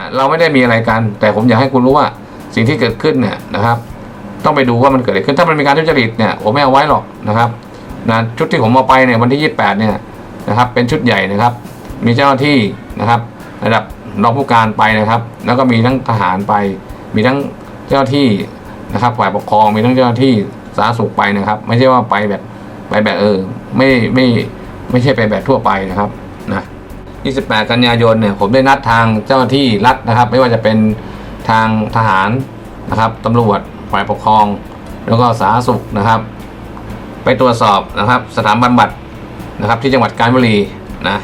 ะเราไม่ได้มีอะไรกัน แต่ผมอยากให้คุณรู้ว่าสิ่งที่เกิดขึ้นเนี่ยนะครับ ต้องไปดูว่ามันเกิดอะไรขึ้นถ้ามันมีการทุจริตเนี่ยผมไม่เอาไว้หรอกนะครับนะชุดที่ผมเอาไปเนี่ยวันที่ 28 เนี่ยนะครับ เป็นชุดใหญ่นะครับ มีเจ้าหน้าที่นะครับ ระดับรองผู้การไปนะครับ แล้วก็มีทั้งทหารไป มีทั้งเจ้าหน้าที่นะครับฝ่ายปกครองมีทั้งเจ้าหน้าที่สาธารณสุขไปนะครับ ไม่ใช่ว่าไปแบบไปแบบเออ ไม่ไม่ไม่ใช่ไปแบบทั่วไปนะครับนะ 28 กันยายนเนี่ยผมได้นัดทางเจ้าหน้าที่รัฐนะครับ ไม่ว่าจะเป็นทางทหารนะครับตำรวจฝ่ายปกครอง แล้วก็สาธารณสุขนะครับ ไปตรวจสอบนะครับ สถานบำบัดนะครับที่จังหวัดกาญจนบุรีนะ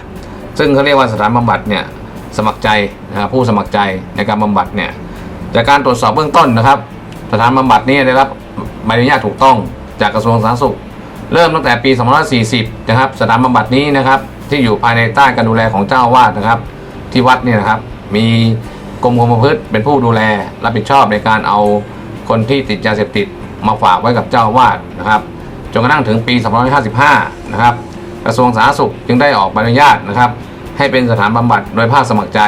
ซึ่งเขาเรียกว่าสถานบำบัดเนี่ยสมัครใจนะครับผู้สมัครใจในการบำบัดเนี่ยจากการตรวจสอบเบื้องต้นนะครับ สถานบำบัดนี้ได้รับใบอนุญาตถูกต้องจากกระทรวงสาธารณสุข เริ่มตั้งแต่ปี 2540 นะครับ สถานบำบัดนี้นะครับ ที่อยู่ภายในใต้การดูแลของเจ้าวาสนะครับ ที่วัดเนี่ยนะครับ มีกรมคุมประพฤติเป็นผู้ดูแลรับผิดชอบในการเอาคนที่ติดยาเสพติดมาฝากไว้กับเจ้าวาสนะครับจนกระทั่งถึงปี 2555 นะครับ กระทรวงสาธารณสุขจึงได้ออกใบอนุญาตนะครับ ให้เป็นสถานบำบัดโดยภาคสมัครใจ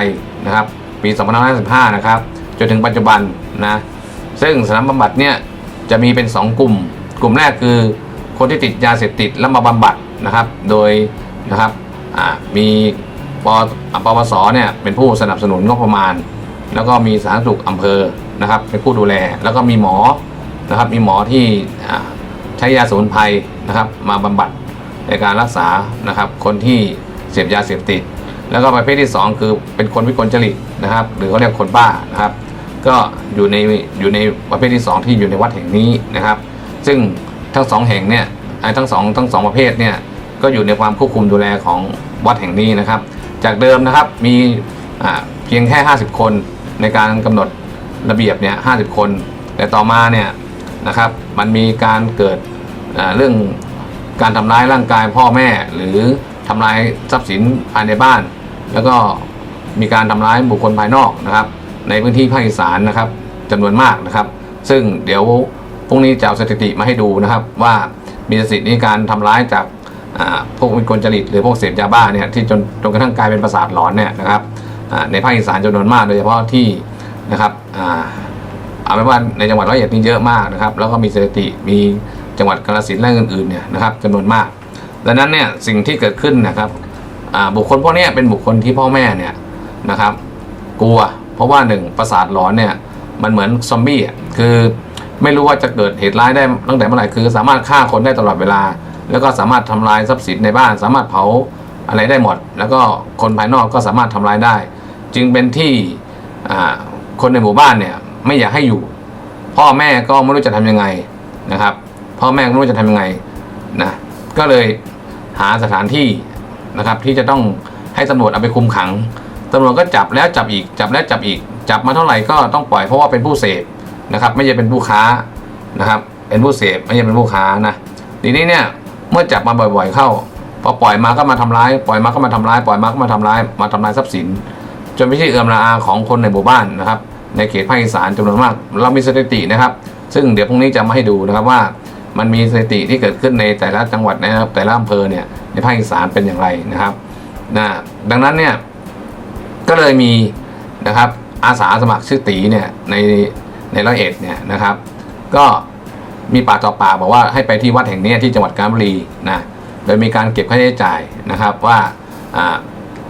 นะครับ ปี 2555 นะครับจนถึงปัจจุบันนะซึ่งสถานบำบัดเนี่ยจะมีเป็น 2 กลุ่ม กลุ่มแรกคือคนที่ติดยาเสพติดแล้วมาบำบัดนะครับ โดยนะครับ มีปปปสเนี่ยเป็นผู้สนับสนุนงบประมาณ แล้วก็มีสาธารณสุขอำเภอนะครับเป็นผู้ดูแล แล้วก็มีหมอนะครับมีหมอที่ใช้ยาสมุนไพรนะครับมาบำบัดในการรักษานะครับคนที่เสพยาเสพติด แล้วก็ประเภทที่ 2 คือเป็นคนวิกลจริตนะครับ หรือเขาเรียกคนบ้านะครับ ก็อยู่ในอยู่ในประเภทที่ 2 ที่อยู่ในวัดแห่งนี้นะครับ ซึ่งทั้งสองแห่งเนี่ยไอ้ทั้งสองทั้งสองประเภทเนี่ย ก็อยู่ในความควบคุมดูแลของวัดแห่งนี้นะครับ จากเดิมนะครับมีเพียงแค่ 50 คนในการกำหนดระเบียบเนี่ย50คน แต่ต่อมาเนี่ยนะครับมันมีการเกิดเรื่องการทำร้ายร่างกายพ่อแม่หรือทำลายทรัพย์สินภายในบ้าน แล้วก็มีการทำร้ายบุคคลภายนอกนะครับ ในพื้นที่ภาคอีสานนะครับจำนวนมากนะครับ ซึ่งเดี๋ยวพรุ่งนี้จะเอาสถิติมาให้ดูนะครับ ว่ามีสถิติในการทำร้ายจาก พวกวิกลจริตหรือพวกเสพยาบ้าเนี่ยที่จนจนกระทั่งกลายเป็นประสาทหลอนเนี่ยนะครับในภาคอีสานจำนวนมากโดยเฉพาะที่นะครับอาเอาเป็นว่าในจังหวัดร้อยเอ็ดนี่เยอะมากนะครับ แล้วก็มีสถิติมีจังหวัดกาฬสินธุ์และอื่นๆเนี่ยนะครับจำนวนมาก ดังนั้นเนี่ยสิ่งที่เกิดขึ้นนะครับบุคคลพวกนี้เป็นบุคคลที่พ่อแม่เนี่ยนะครับ กลัวเพราะว่าหนึ่งประสาทหลอนเนี่ยมันเหมือนซอมบี้คือไม่รู้ว่าจะเกิดเหตุร้ายได้ตั้งแต่เมื่อไหร่คือ สามารถฆ่าคนได้ตลอดเวลา แล้วก็สามารถทำลายทรัพย์สินในบ้าน สามารถเผาอะไรได้หมด แล้วก็คนภายนอกก็สามารถทำลายได้ จึงเป็นที่คนในหมู่บ้านเนี่ยไม่อยากให้อยู่ พ่อแม่ก็ไม่รู้จะทำยังไงนะครับ พ่อแม่ก็ไม่รู้จะทำยังไงนะก็เลยหาสถานที่นะครับที่จะต้องให้ตำรวจเอาไปคุมขังตำรวจก็จับแล้วจับอีก จับแล้วจับอีก จับมาเท่าไหร่ก็ต้องปล่อยเพราะว่าเป็นผู้เสพนะครับ ไม่ใช่เป็นผู้ค้านะครับ เป็นผู้เสพไม่ใช่เป็นผู้ค้านะทีนี้เนี่ย มื่อจับมาบ่อยๆเข้าพอปล่อยมาก็มาทำร้ายปล่อยมาก็มาทำร้ายปล่อยมาก็มาทำร้ายมาทำลายทรัพย์สิน จนไม่ใช่เอื้อมระอาของคนในหมู่บ้านนะครับ ในเขตภาคอีสานจำนวนมาก เรามีสถิตินะครับ ซึ่งเดี๋ยวพรุ่งนี้จะมาให้ดูนะครับว่ามันมีสถิติที่เกิดขึ้นในแต่ละจังหวัดนะครับ แต่ละอำเภอเนี่ยในภาคอีสานเป็นอย่างไรนะครับนะดังนั้นเนี่ยก็เลยมีนะครับอาสาสมัครชื่อตีเนี่ยในในร้อยเอ็ดเนี่ยนะครับ ก็ มีปากต่อปากบอกว่าให้ไปที่วัดแห่งนี้ที่จังหวัดกาญจนบุรีนะโดยมีการเก็บค่าใช้จ่ายนะครับว่า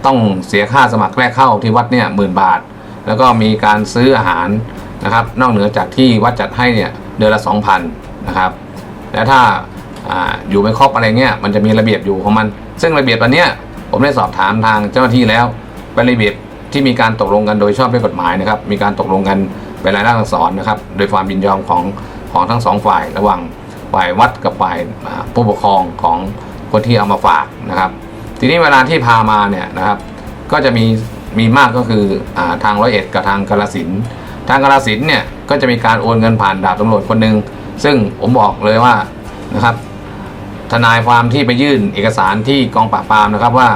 ต้องเสียค่าสมัครแรกเข้าที่วัดเนี่ยหมื่นบาท แล้วก็มีการซื้ออาหารนะครับ นอกเหนือจากที่วัดจัดให้เนี่ยเดือนละ 2,000นะครับแล้วถ้าออยู่ไม่ครบอะไรเงี้ยมันจะมีระเบียบอยู่ของมัน ซึ่งระเบียบอันเนี้ยผมได้สอบถามทางเจ้าหน้าที่แล้วเป็นระเบียบที่มีการตกลงกันโดยชอบด้วยกฎหมายนะครับ มีการตกลงกันเป็นรายลักษณ์อักษรนะครับ โดยความยินยอมของ ของทั้งสองฝ่ายระหว่างฝ่ายวัดกับฝ่ายผู้ปกครองของคนที่เอามาฝากนะครับ ทีนี้เวลาที่พามาเนี่ยนะครับก็จะมีมีมากก็คืออทางร้อยเอ็ดกับทางกาลสินทางกาลสินเนี่ยก็จะมีการโอนเงินผ่านดาบตำรวจคนหนึ่งซึ่งผมบอกเลยว่านะครับ ทนายความที่ไปยื่นเอกสารที่กองปราบปรามนะครับว่า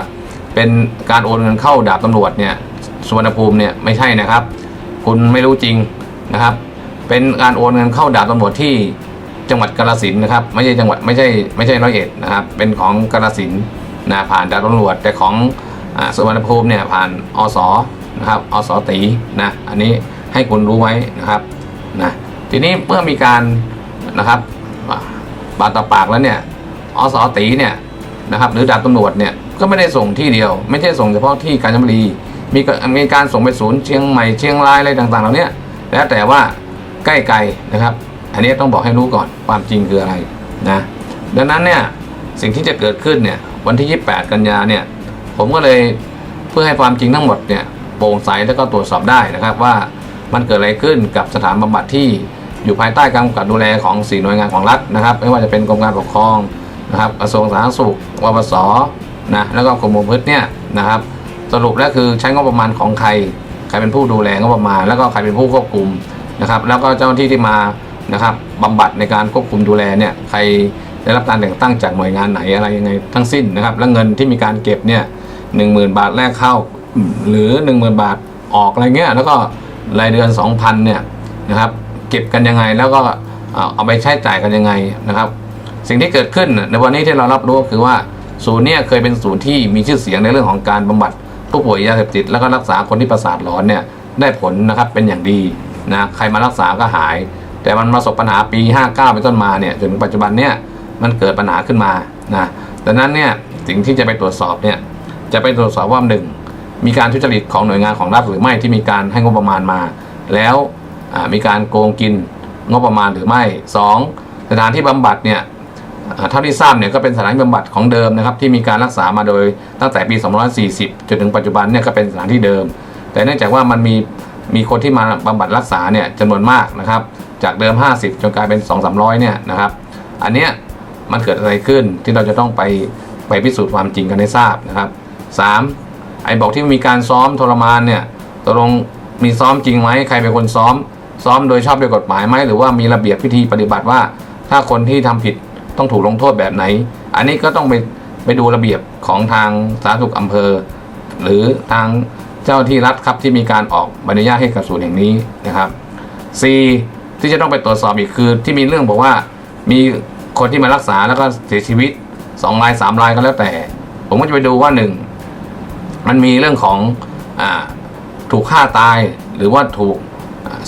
เป็นการโอนเงินเข้าดาบตำรวจเนี่ยสุวรรณภูมิเนี่ยไม่ใช่นะครับ คุณไม่รู้จริงนะครับ เป็นการโอนเงินเข้าดาบตำรวจที่จังหวัดกาฬสินนะครับไม่ใช่จังหวัดไม่ใช่ไม่ใช่ร้อยเอ็ดนะครับเป็นของกาฬสินนะผ่านดาบตำรวจแต่ของอสุวรรณภูมิเนี่ยผ่านอสนะครับอสตีนะอันนี้ให้คุณรู้ไว้นะครับนะทีนี้เมื่อมีการนะครับปากต่อปากแล้วเนี่ยอสตีเนี่ยนะครับหรือดาบตำรวจเนี่ยก็ไม่ได้ส่งที่เดียว ไม่ใช่ส่งเฉพาะที่กาญจนบุรีมีมีการส่งไปศูนย์เชียงใหม่เชียงรายอะไรต่างๆเหล่าเนี้ยแล้วแต่ว่า ใกล้ไกลนะครับ อันนี้ต้องบอกให้รู้ก่อนความจริงคืออะไรนะดังนั้นเนี่ยสิ่งที่จะเกิดขึ้นเนี่ยวันที่ 28 กันยาเนี่ยผมก็เลยเพื่อให้ความจริงทั้งหมดเนี่ยโปร่งใสแล้วก็ตรวจสอบได้นะครับว่ามันเกิดอะไรขึ้นกับสถานบำบัดที่อยู่ภายใต้การกำกับดูแลของสี่หน่วยงานของรัฐนะครับ ไม่ว่าจะเป็นกรมการปกครองนะครับกระทรวงสาธารณสุขวปสนะแล้วก็กรมประพฤติเนี่ยนะครับ สรุปแล้วคือใช้งบประมาณของใคร ใครเป็นผู้ดูแลงบประมาณ แล้วก็ใครเป็นผู้ควบคุม นะครับแล้วก็เจ้าหน้าที่ที่มานะครับบำบัดในการควบคุมดูแลเนี่ยใครได้รับการแต่งตั้งจากหน่วยงานไหนอะไรยังไงทั้งสิ้นนะครับแล้วเงินที่มีการเก็บเนี่ยหนึ่งหมื่นบาทแรกเข้าหรือหนึ่งหมื่นบาทออกอะไรเงี้ยแล้วก็รายเดือนสองพันเนี่ยนะครับเก็บกันยังไงแล้วก็เอาไปใช้จ่ายกันยังไงนะครับ สิ่งที่เกิดขึ้นในวันนี้ที่เรารับรู้ก็คือว่าศูนย์เนี่ยเคยเป็นศูนย์ที่มีชื่อเสียงในเรื่องของการบำบัดผู้ป่วยยาเสพติดแล้วก็รักษาคนที่ประสาทหลอนเนี่ยได้ผลนะครับเป็นอย่างดี นะใครมารักษาก็หาย แต่มันประสบปัญหาปี 59 เป็นต้นมาเนี่ยจนถึงปัจจุบันเนี่ยมันเกิดปัญหาขึ้นมานะดังนั้นเนี่ยสิ่งที่จะไปตรวจสอบเนี่ยจะไปตรวจสอบว่าหนึ่งมีการทุจริตของหน่วยงานของรัฐหรือไม่ที่มีการให้งบประมาณมา แล้วมีการโกงกินงบประมาณหรือไม่สองสถานที่บำบัดเนี่ยเท่าที่ทราบเนี่ยก็เป็นสถานที่บำบัดของเดิมนะครับที่มีการรักษามาโดยตั้งแต่ปี 240 จนถึงปัจจุบันเนี่ยก็เป็นสถานที่เดิม แต่เนื่องจากว่ามันมี มีคนที่มาบำบัดรักษาเนี่ยจำนวนมากนะครับ จากเดิม 50 จนกลายเป็น 2 3 0 0 เนี่ยนะครับ อันเนี้ยมันเกิดอะไรขึ้นที่เราจะต้องไปไปพิสูจน์ความจริงกันให้ทราบนะครับ 3. ไอ้บอกที่มีการซ้อมทรมานเนี่ยตกลงมีซ้อมจริงไหมใครเป็นคนซ้อม ซ้อมโดยชอบด้วยกฎหมายไหมหรือว่ามีระเบียบพิธีปฏิบัติว่า ถ้าคนที่ทำผิดต้องถูกลงโทษแบบไหน อันนี้ก็ต้องไปไปดูระเบียบของทางสาธารณสุขอำเภอ หรือทาง เจ้าที่รัฐครับที่มีการออกใบอนุญาตให้กับศูนย์แห่งนี้นะครับ C ที่จะต้องไปตรวจสอบอีกคือที่มีเรื่องบอกว่ามีคนที่มารักษาแล้วก็เสียชีวิต2ราย3รายก็แล้วแต่ ผมก็จะไปดูว่าหนึ่งมันมีเรื่องของอถูกฆ่าตายหรือว่าถูก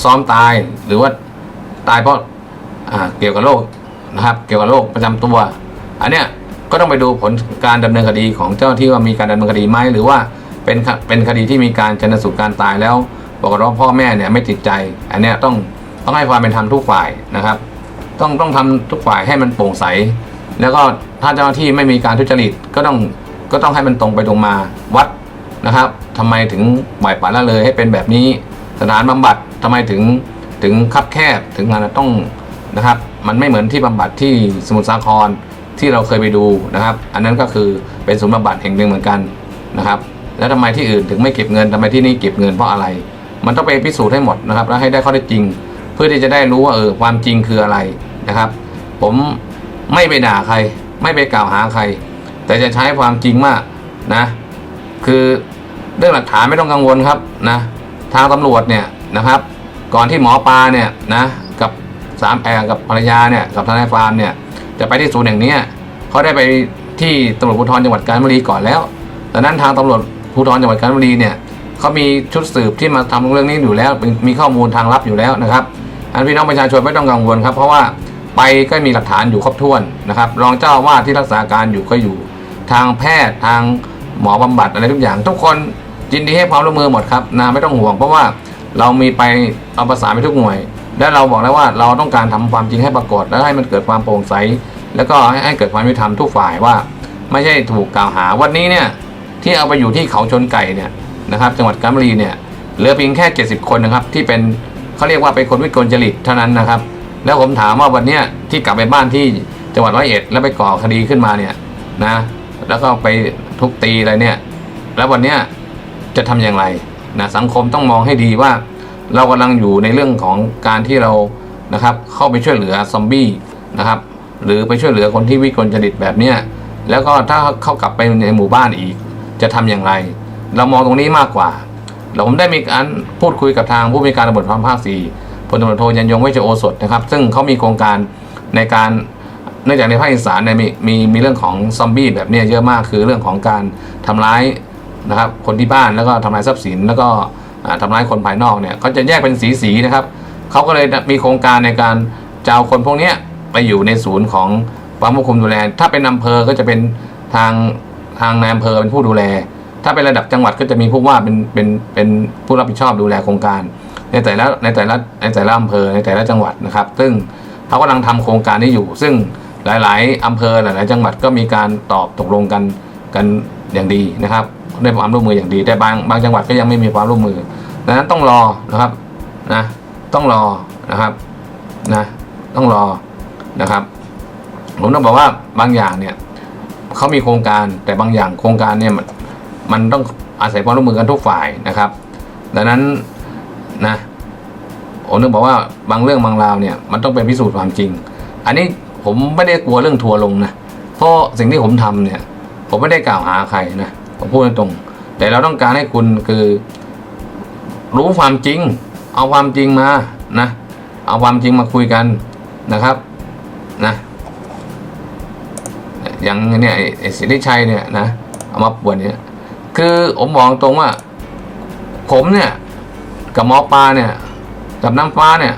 ซ้อมตายหรือว่าตายเพราะเกี่ยวกับโรคนะครับ เกี่ยวกับโรคประจำตัว อันเนี้ยก็ต้องไปดูผลการดำเนินคดีของเจ้าหน้าที่ว่ามีการดำเนินคดีไหมหรือว่า เป็นคเป็นคดีที่มีการชนสูตรการตายแล้วบอกฏว่าพ่อแม่เนี่ยไม่ติดใจ อันเนี้ยต้องต้องให้ความเป็นธรรมทุกฝ่ายนะครับ ต้องต้องทำทุกฝ่ายให้มันโปร่งใส แล้วก็ถ้าเจ้าหน้าที่ไม่มีการทุจริตก็ต้องก็ต้องให้มันตรงไปตรงมาวัดนะครับทำไมถึงปล่อยปละละเลยให้เป็นแบบนี้สถานบำบัดทำไมถึงถึงคับแคบถึงงานต้องนะครับ มันไม่เหมือนที่บำบัดที่สมุทรสาครที่เราเคยไปดูนะครับ อันนั้นก็คือเป็นศูนย์บำบัดแห่งหนึ่งเหมือนกันนะครับ แล้วทำไมที่อื่นถึงไม่เก็บเงินทำไมที่นี่เก็บเงินเพราะอะไร มันต้องไปพิสูจน์ให้หมดนะครับ แล้วให้ได้ข้อเท็จจริง เพื่อที่จะได้รู้ว่าเออความจริงคืออะไรนะครับ ผมไม่ไปด่าใคร ไม่ไปกล่าวหาใคร แต่จะใช้ความจริงมากนะ คือเรื่องหลักฐานไม่ต้องกังวลครับนะทางตำรวจเนี่ยนะครับ ก่อนที่หมอปลาเนี่ยนะกับสามแอกับภรรยาเนี่ยกับทนายฟาร์มเนี่ยจะไปที่ศูนย์แห่งนี้เขาได้ไปที่ตำรวจภูธรจังหวัดกาญจนบุรีก่อนแล้วดังนั้นทางตำรวจ ภูธรจังหวัดกาญจนบุรีเนี่ยเขามีชุดสืบที่มาทำเรื่องนี้อยู่แล้ว มีข้อมูลทางลับอยู่แล้วนะครับอันพี่น้องประชาชนไม่ต้องกังวลครับ เพราะว่าไปก็มีหลักฐานอยู่ครบถ้วนนะครับ รองเจ้าวาสที่รักษาการอยู่ก็อยู่ ทางแพทย์ทางหมอบำบัดอะไรทุกอย่าง ทุกคนยินดีให้ความร่วมมือหมดครับนะไม่ต้องห่วง เพราะว่าเรามีไปเอาประสานไปทุกหน่วย และเราบอกแล้วว่าเราต้องการทำความจริงให้ปรากฏ และให้มันเกิดความโปร่งใส แล้วก็ให้ให้เกิดความยุติธรรมทุกฝ่ายว่า ไม่ใช่ถูกกล่าวหาวันนี้เนี่ย ที่เอาไปอยู่ที่เขาชนไก่เนี่ยนะครับจังหวัดกาญจนบุรีเนี่ยเหลือเพียงแค่ 70 คนนะครับ ที่เป็นเขาเรียกว่าเป็นคนวิกลจริตเท่านั้นนะครับ แล้วผมถามว่าวันเนี้ยที่กลับไปบ้านที่จังหวัดร้อยเอ็ดแล้วไปก่อคดีขึ้นมาเนี่ยนะแล้วก็ไปทุบตีอะไรเนี่ยแล้ววันเนี้ยจะทำอย่างไรนะสังคมต้องมองให้ดีว่า เรากำลังอยู่ในเรื่องของการที่เรานะครับเข้าไปช่วยเหลือซอมบี้นะครับหรือไปช่วยเหลือคนที่วิกลจริตแบบเนี้ยแล้วก็ถ้าเข้ากลับไปในหมู่บ้านอีก จะทำอย่างไร เรามองตรงนี้มากกว่าเราผมได้มีการพูดคุยกับทางผู้มีการตำรวจภาคสี่พลตำรวจโทยันยงเวชโอสถนะครับ ซึ่งเขามีโครงการในการเนื่องจากในภาคอีสานเนี่ยมีมีมีเรื่องของซอมบี้แบบนี้เยอะมากคือเรื่องของการทำร้ายนะครับ คนที่บ้านแล้วก็ทำลายทรัพย์สิน แล้วก็อ่าทำร้ายคนภายนอกเนี่ยเขาจะแยกเป็นสีสีนะครับเขาก็เลยมีโครงการในการจะเอาคนพวกนี้ไปอยู่ในศูนย์ของความควบคุมดูแล ถ้าเป็นอำเภอก็จะเป็นทาง ทางนายอำเภอเป็นผู้ดูแล ถ้าเป็นระดับจังหวัดก็จะมีผู้ว่าเป็นเป็นเป็นผู้รับผิดชอบดูแลโครงการ ในแต่ละในแต่ละในแต่ละอำเภอในแต่ละจังหวัดนะครับ ซึ่งเขากำลังทำโครงการนี้อยู่ ซึ่งหลาย ๆอำเภอหลาย ๆ จังหวัดก็มีการตอบตกลงกันกันอย่างดีนะครับได้ความร่วมมืออย่างดี แต่บางบางจังหวัดก็ยังไม่มีความร่วมมือดังนั้นต้องรอนะครับนะต้องรอนะครับนะต้องรอนะครับ ผมต้องบอกว่าบางอย่างเนี่ย เขามีโครงการแต่บางอย่างโครงการเนี่ยมันมันต้องอาศัยความร่วมมือกันทุกฝ่ายนะครับ ดังนั้นนะผมนึกบอกว่าบางเรื่องบางราวเนี่ยมันต้องเป็นพิสูจน์ความจริง อันนี้ผมไม่ได้กลัวเรื่องทัวร์ลงนะเพราะสิ่งที่ผมทำเนี่ย ผมไม่ได้กล่าวหาใครนะผมพูดตรง แต่เราต้องการให้คุณคือ รู้ความจริง เอาความจริงมานะ เอาความจริงมาคุยกันนะครับนะ อย่างเนี่ยไอ้สิทธิชัยเนี่ยนะเอามาปวดเนี่ยคือผมบอกตรงว่า ผมเนี่ย กับหมอปลาเนี่ย กับน้ำฟ้าเนี่ย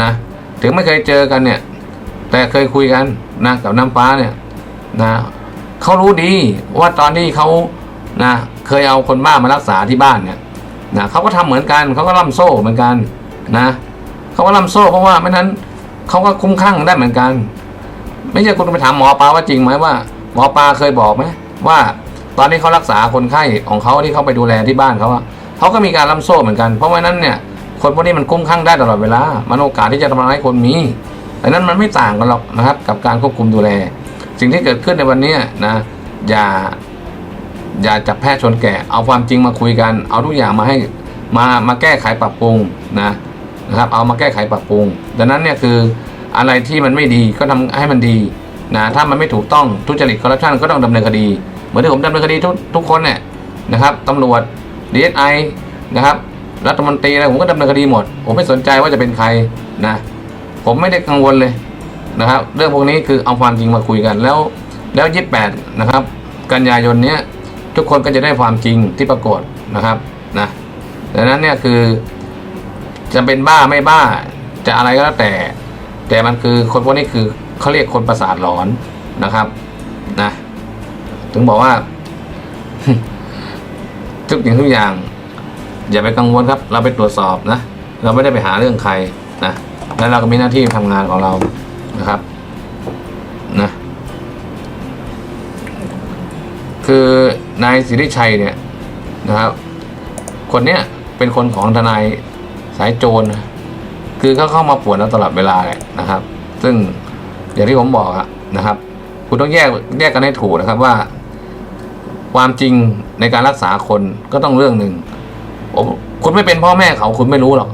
นะถึงไม่เคยเจอกันเนี่ย แต่เคยคุยกันนะกับน้ำฟ้าเนี่ยนะเขารู้ดีว่าตอนที่เขานะเคยเอาคนบ้ามารักษาที่บ้านเนี่ยนะเขาก็ทำเหมือนกันเขาก็ล่ำโซ่เหมือนกันนะเขาก็ล่ำโซ่เพราะว่าไม่นั้นเขาก็คุ้มข้างได้เหมือนกัน ไม่ใช่คุณไปถามหมอปลาว่าจริงไหมว่า หมอปลาเคยบอกไหมว่า ตอนที่เขารักษาคนไข้ของเขาที่เขาไปดูแลที่บ้านเขาอะเขาก็มีการล่ำโซ่เหมือนกัน เพราะว่านั้นเนี่ยคนพวกนี้มันคุ้มข้างได้ตลอดเวลา มันโอกาสที่จะทำร้ายคนมีดังนั้นมันไม่ต่างกันหรอกนะครับ กับการควบคุมดูแล สิ่งที่เกิดขึ้นในวันนี้นะอย่าอย่าจับแพะชนแกะเอาความจริงมาคุยกัน เอาทุกอย่างมาให้มามาแก้ไขปรับปรุงนะนะครับ เอามาแก้ไขปรับปรุง ดังนั้นเนี่ยคือ อะไรที่มันไม่ดีก็ทำให้มันดีนะถ้ามันไม่ถูกต้องทุจริตคอร์รัปชันก็ต้องดำเนินคดี เหมือนที่ผมดำเนินคดีทุกทุกคนเนี่ยนะครับตำรวจดีเอสไอนะครับรัฐมนตรีอะไรผมก็ดำเนินคดีหมด ผมไม่สนใจว่าจะเป็นใครนะผมไม่ได้กังวลเลยนะครับ เรื่องพวกนี้คือเอาความจริงมาคุยกันแล้ว แล้วยี่แปดนะครับ กันยายนเนี้ยทุกคนก็จะได้ความจริงที่ปรากฏนะครับนะดังนั้นเนี่ยคือจะเป็นบ้าไม่บ้าจะอะไรก็แล้วแต่ แต่มันคือคนพวกนี้คือเขาเรียกคนประสาทหลอนนะครับนะถึงบอกว่า ทุกอย่างทุกอย่าง อย่าไปกังวลครับ เราไปตรวจสอบนะเราไม่ได้ไปหาเรื่องใครนะแล้วเราก็มีหน้าที่ทำงานของเรานะครับนะคือนายสิริชัยเนี่ยนะครับ คนเนี้ยเป็นคนของทนายสายโจรนะ คือเขาเข้ามาปวดเราตลอดเวลาแหละนะครับ ซึ่งอย่างที่ผมบอกอะนะครับ คุณต้องแยกแยกกันให้ถูกนะครับว่า ความจริงในการรักษาคนก็ต้องเรื่องหนึ่งผมคุณไม่เป็นพ่อแม่เขาคุณไม่รู้หรอก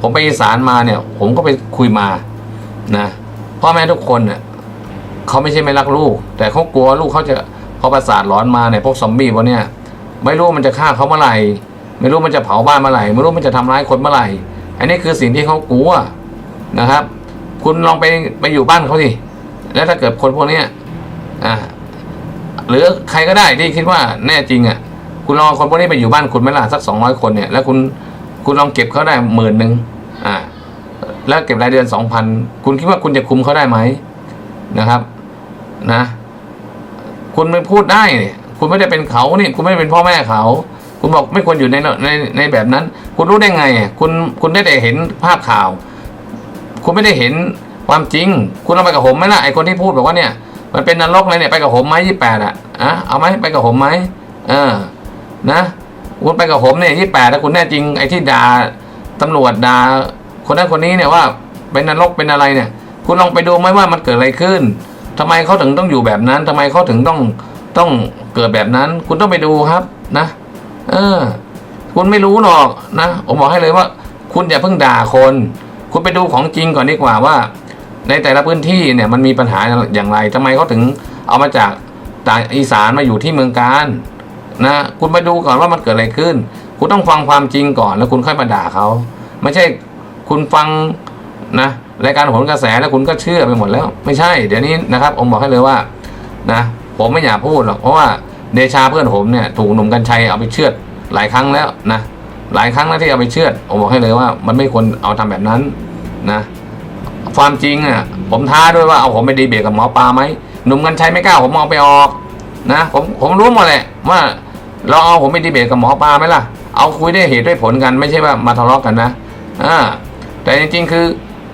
ผมไปอีสานมาเนี่ย ผมก็ไปคุยมานะพ่อแม่ทุกคนเนี่ยเขาไม่ใช่ไม่รักลูก แต่เขากลัวลูกเขาจะพอประสาทร้อนมาเนี่ยพวกซอมบี้พวกเนี้ยไม่รู้มันจะฆ่าเขาเมื่อไหร่ไม่รู้มันจะเผาบ้านเมื่อไหร่ไม่รู้มันจะทำร้ายคนเมื่อไหร่ อันนี้คือสิ่งที่เขากลัวนะครับ คุณลองไปไปอยู่บ้านเขาสิแล้วถ้าเกิดคนพวกนี้อ่าหรือใครก็ได้ที่คิดว่าแน่จริงอะ คุณลองคนพวกนี้ไปอยู่บ้านคุณไหมล่ะสักสองร้อยคนเนี่ย แล้วคุณคุณลองเก็บเขาได้หมื่นหนึ่งอ่า แล้วเก็บรายเดือนสองพันคุณคิดว่าคุณจะคุมเขาได้ไหมนะครับนะ คุณไม่พูดได้ คุณไม่ได้เป็นเขานี่ คุณไม่ได้เป็นพ่อแม่เขา คุณบอกไม่ควรอยู่ในในในแบบนั้น คุณรู้ได้ไง คุณคุณได้แต่เห็นภาพข่าว คุณไม่ได้เห็นความจริง คุณเอาไปกับผมไหมล่ะไอคนที่พูดบอกว่าเนี่ย มันเป็นนรกเลยเนี่ยไปกับผมไหมยี่แปดอะอะเอาไหมไปกับผมไหมเออ นะคุณไปกับผมเนี่ยยี่แปดถ้าคุณแน่จริงไอ้ที่ด่าตำรวจด่าคนนั้นคนนี้เนี่ยว่าเป็นนรกเป็นอะไรเนี่ย คุณลองไปดูไหมว่ามันเกิดอะไรขึ้นทำไมเขาถึงต้องอยู่แบบนั้นทำไมเขาถึงต้องต้องเกิดแบบนั้น คุณต้องไปดูครับนะ เออ คุณไม่รู้หรอกนะผมบอกให้เลยว่า คุณอย่าเพิ่งด่าคน คุณไปดูของจริงก่อนดีกว่าว่า ในแต่ละพื้นที่เนี่ยมันมีปัญหาอย่างไรทำไมเขาถึงเอามาจากต่างอีสานมาอยู่ที่เมืองการนะคุณไปดูก่อนว่ามันเกิดอะไรขึ้น คุณต้องฟังความจริงก่อนแล้วคุณค่อยมาด่าเขาไม่ใช่คุณฟังนะรายการผลกระแสแล้วคุณก็เชื่อไปหมดแล้ว ไม่ใช่ เดี๋ยวนี้นะครับผมบอกให้เลยว่านะผมไม่อยากพูดหรอกเพราะว่า เดชาเพื่อนผมเนี่ยถูกหนุ่มกัญชัยเอาไปเชือดหลายครั้งแล้วนะหลายครั้งนะที่เอาไปเชือดผมบอกให้เลยว่า มันไม่ควรเอาทำแบบนั้นนะความจริงอะผมท้าด้วยว่าเอาผมไปดีเบตกับหมอปลาไหมหนุ่มกัญชัยไม่กล้าผมเอาไปออกนะผมผมรู้หมดแหละว่าเราเอาผมไปดีเบตกับหมอปลาไหมล่ะ เอาคุยได้เหตุด้วยผลกันไม่ใช่ว่ามาทะเลาะกันนะอ่าแต่จริงๆคือ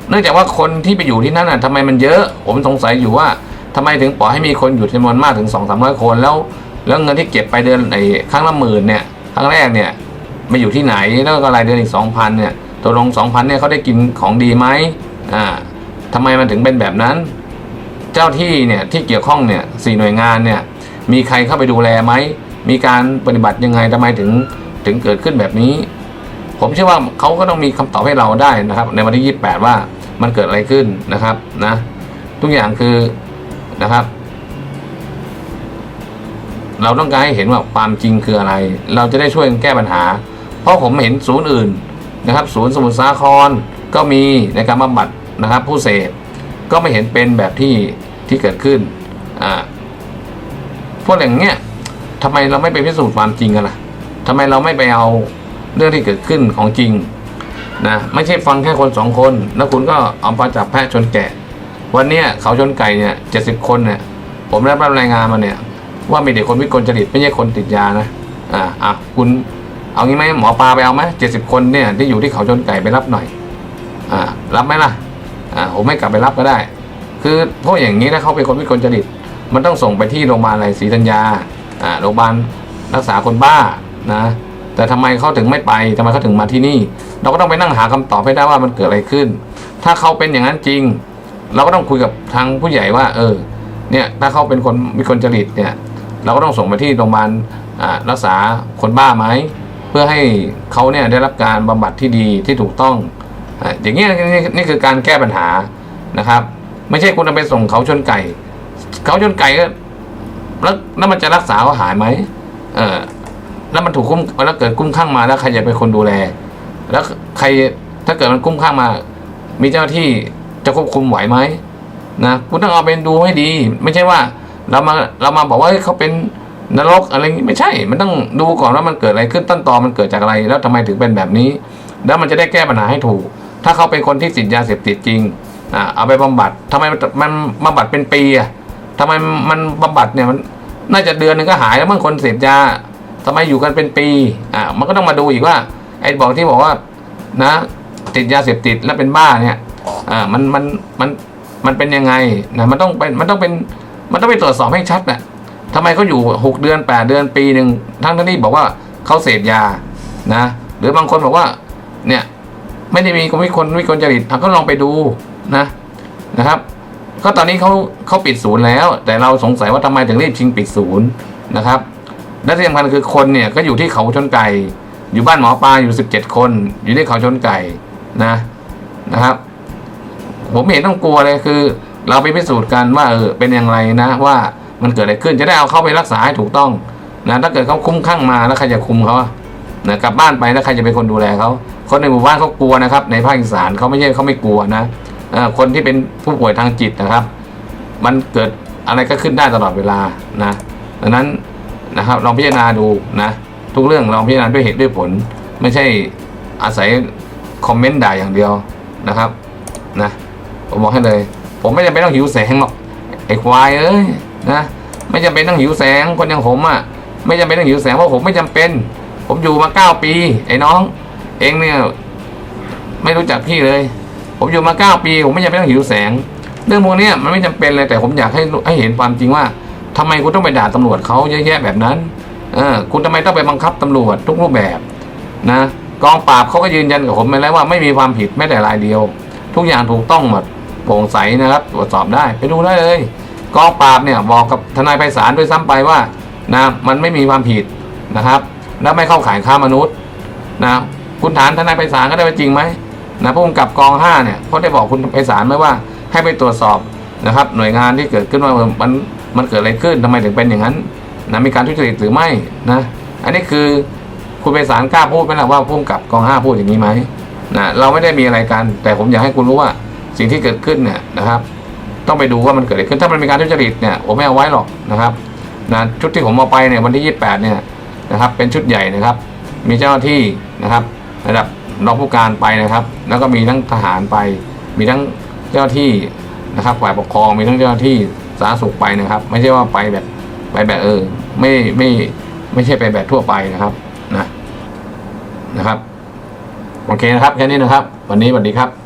เนื่องจากว่าคนที่ไปอยู่ที่นั่นอะทำไมมันเยอะ ผมสงสัยอยู่ว่าทำไมถึงปล่อยให้มีคนอยู่จำนวนมากถึงสองสามร้อยคนแล้ว แล้วเงินที่เก็บไปเดือนไอ้ครั้งละหมื่นเนี่ยครั้งแรกเนี่ยมาอยู่ที่ไหนแล้วก็รายเดือนอีกสองพันเนี่ยตกลงสองพันเนี่ยเขาได้กินของดีไหมอ่าทำไมมันถึงเป็นแบบนั้น เจ้าที่เนี่ยที่เกี่ยวข้องเนี่ยสี่หน่วยงานเนี่ยมีใครเข้าไปดูแลไหมมีการปฏิบัติยังไงทำไมถึงถึงเกิดขึ้นแบบนี้ ผมเชื่อว่าเขาก็ต้องมีคำตอบให้เราได้นะครับ ในวันที่ 28 ว่ามันเกิดอะไรขึ้นนะครับนะ ทุกอย่างคือนะครับ เราต้องการให้เห็นว่าความจริงคืออะไร เราจะได้ช่วยกันแก้ปัญหา เพราะผมเห็นศูนย์อื่นนะครับ ศูนย์สมุทรสาครก็มีในการบำบัดนะครับ ผู้เสพก็ไม่เห็นเป็นแบบที่ที่เกิดขึ้นอ่าพวกอย่างเงี้ยทำไมเราไม่ไปพิสูจน์ความจริงกันล่ะทำไมเราไม่ไปเอาเรื่องที่เกิดขึ้นของจริงนะไม่ใช่ฟังแค่คนสองคน แล้วคุณก็เอามาจับแพะชนแกะ วันเนี้ยเขาชนไก่เนี่ยเจ็ดสิบคนเนี่ยผมได้รับรายงานมาเนี่ย ว่ามีเด็กคนวิกลจริตไม่ใช่คนติดยานะอ่าอะคุณเอางี้ไหมหมอปลาไปเอาไหมเจ็ดสิบคนเนี่ยที่อยู่ที่เขาชนไก่ไปรับหน่อยอ่ารับไหมล่ะอ่าผมไม่กลับไปรับก็ได้ คือพวกอย่างนี้ถ้าเขาเป็นคนวิกลจริต มันต้องส่งไปที่โรงพยาบาลอะไรศรีธัญญาอ่าโรงพยาบาลรักษาคนบ้านะแต่ทำไมเขาถึงไม่ไปทำไมเขาถึงมาที่นี่ เราก็ต้องไปนั่งหาคำตอบให้ได้ว่ามันเกิดอะไรขึ้น ถ้าเขาเป็นอย่างนั้นจริง เราก็ต้องคุยกับทางผู้ใหญ่ว่า เออ เนี่ย ถ้าเขาเป็นคนมีคนจริตเนี่ย เราก็ต้องส่งไปที่โรงพยาบาลรักษาคนบ้าไหมเพื่อให้เขาเนี่ยได้รับการบำบัดที่ดีที่ถูกต้องอย่างนี้นี่คือการแก้ปัญหานะครับ ไม่ใช่คุณไปส่งเขาชนไก่ เขาชนไก่ก็แล้วแล้วมันจะรักษาเขาหายไหมเออแล้วมันถูกคุ้มแล้วเกิดคุ้มข้างมาแล้วใครจะเป็นคนดูแล แล้วใครถ้าเกิดมันคุ้มข้างมา มีเจ้าหน้าที่จะควบคุมไหวไหมนะคุณต้องเอาเป็นดูให้ดี ไม่ใช่ว่า เรามาเรามาบอกว่าเขาเป็นนรกอะไรอย่ไม่ใช่ มันต้องดูก่อนว่ามันเกิดอะไรขึ้นต้นตอมันเกิดจากอะไร แล้วทำไมถึงเป็นแบบนี้ แล้วมันจะได้แก้ปัญหาให้ถูก ถ้าเขาเป็นคนที่ติดยาเสพติดจริงอ่าเอาไปบำบัดทำไมมันมันบำบัดเป็นปีอะทำไมมันบำบัดเนี่ยมันน่าจะเดือนหนึงก็หายแล้วมื่อคนเสพยาทำไมอยู่กันเป็นปีอ่ามันก็ต้องมาดูอีกว่าไอ้บอกที่บอกว่านะติดยาเสพติดแล้วเป็นบ้าเนี่ยอ่ามันมันมันมันเป็นยังไงนะมันต้องเป็นมันต้องเป็น มันต้องไปตรวจสอบให้ชัดน่ะทำไมเขาอยู่หกเดือนแปดเดือนปีหนึ่งทั้งทั้งที่บอกว่าเขาเสพยานะ หรือบางคนบอกว่าเนี่ยไม่ได้มีคนวิคนวิกลจริตก็ลองไปดูนะนะครับ ก็ตอนนี้เขาเขาปิดศูนย์แล้ว แต่เราสงสัยว่าทำไมถึงรีบชิงปิดศูนย์นะครับและที่สำคัญคือคนเนี่ยก็อยู่ที่เขาชนไก่ อยู่บ้านหมอปลาอยู่สิบเจ็ดคน อยู่ที่เขาชนไก่นะนะครับ ผมเห็นต้องกลัวเลยคือ เราไปพิสูจน์กันว่าเออเป็นอย่างไรนะว่ามันเกิดอะไรขึ้นจะได้เอาเขาไปรักษาให้ถูกต้องนะถ้าเกิดเขาคุ้มข้างมาแล้วใครจะคุมเขานะกลับบ้านไปแล้วใครจะเป็นคนดูแลเขาคนในหมู่บ้านเขากลัวนะครับ ในภาคอีสานเขาไม่ใช่เขาไม่กลัวนะอคนที่เป็นผู้ป่วยทางจิตนะครับ มันเกิดอะไรก็ขึ้นได้ตลอดเวลานะดังนั้นนะครับลองพิจารณาดูนะทุกเรื่องลองพิจารณาด้วยเหตุด้วยผล ไม่ใช่อาศัยคอมเมนต์ด่าอย่างเดียวนะครับนะผมบอกให้เลย ผมไม่จำเป็นต้องหิวแสงหรอกไอ้ควายเอ้ยนะไม่จำเป็นต้องหิวแสงคนอย่างผมอะ่ะไม่จำเป็นต้องหิวแสงเพราะผมไม่จำเป็น ผมอยู่มาเก้าปี ไอ้น้อง เองเนี่ยไม่รู้จักพี่เลย ผมอยู่มาเก้าปี ผมไม่จำเป็นต้องหิวแสง เรื่องพวกนี้มันไม่จำเป็นเลยแต่ผมอยากให้ให้เห็นความจริงว่าทำไมคุณต้องไปด่าตำรวจเขาเยอะแยะแบบนั้นเออคุณทำไมต้องไปบังคับตำรวจทุกรูปแบบนะกองปราบเขาก็ยืนยันกับผมไปแล้วว่าไม่มีความผิดแม้แต่รายเดียว ทุกอย่างถูกต้องหมด โปร่งใสนะครับ ตรวจสอบได้ไปดูได้เลยกองปราบเนี่ยบอกกับทนายไพศาลด้วยซ้ำไปว่านะมันไม่มีความผิดนะครับ และไม่เข้าข่ายค้ามนุษย์นะคุณถามทนายไพศาลก็ได้ว่าจริงไหมนะผู้กำกับกองห้าเนี่ยเขาได้บอกคุณไพศาลไหมว่าให้ไปตรวจสอบนะครับ หน่วยงานที่เกิดขึ้นว่ามันมันเกิดอะไรขึ้นทำไมถึงเป็นอย่างนั้นนะมีการทุจริตหรือไม่นะอันนี้คือคุณไพศาลกล้าพูดไหมล่ะว่าผู้กำกับกองห้าพูดอย่างนี้ไหมนะเราไม่ได้มีอะไรกัน แต่ผมอยากให้คุณรู้ว่า สิ่งที่เกิดขึ้นเนี่ยนะครับ ต้องไปดูว่ามันเกิดอะไรขึ้นถ้ามันมีการทุจริตเนี่ยผมไม่เอาไว้หรอกนะครับนะชุดที่ผมเอาไปเนี่ยวันที่ 28 เนี่ยนะครับ เป็นชุดใหญ่นะครับ มีเจ้าหน้าที่นะครับ ระดับรองผู้การไปนะครับ แล้วก็มีทั้งทหารไป มีทั้งเจ้าหน้าที่นะครับฝ่ายปกครองมีทั้งเจ้าหน้าที่สาธารณสุขไปนะครับ ไม่ใช่ว่าไปแบบไปแบบเออไม่ไม่ไม่ใช่ไปแบบทั่วไปนะครับนะนะครับ โอเคนะครับแค่นี้นะครับ วันนี้สวัสดีครับ